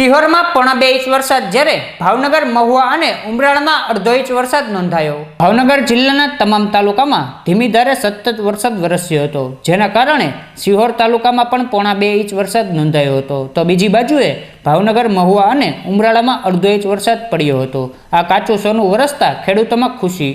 સિહોરમાં પોણા બે ઇંચ વરસાદ જ્યારે ભાવનગર, મહુવા અને ઉમરાળમાં અડધો ઇંચ વરસાદ નોંધાયો. ભાવનગર જિલ્લાના તમામ તાલુકામાં ધીમી ધારે સતત વરસાદ વરસ્યો હતો, જેના કારણે સિહોર તાલુકામાં પણ પોણા બે ઇંચ વરસાદ નોંધાયો હતો. તો બીજી બાજુએ ભાવનગર, મહુવા અને ઉમરાળામાં અડધો ઇંચ વરસાદ પડ્યો હતો. આ કાચું સોનું વરસતા ખેડૂતોમાં ખુશી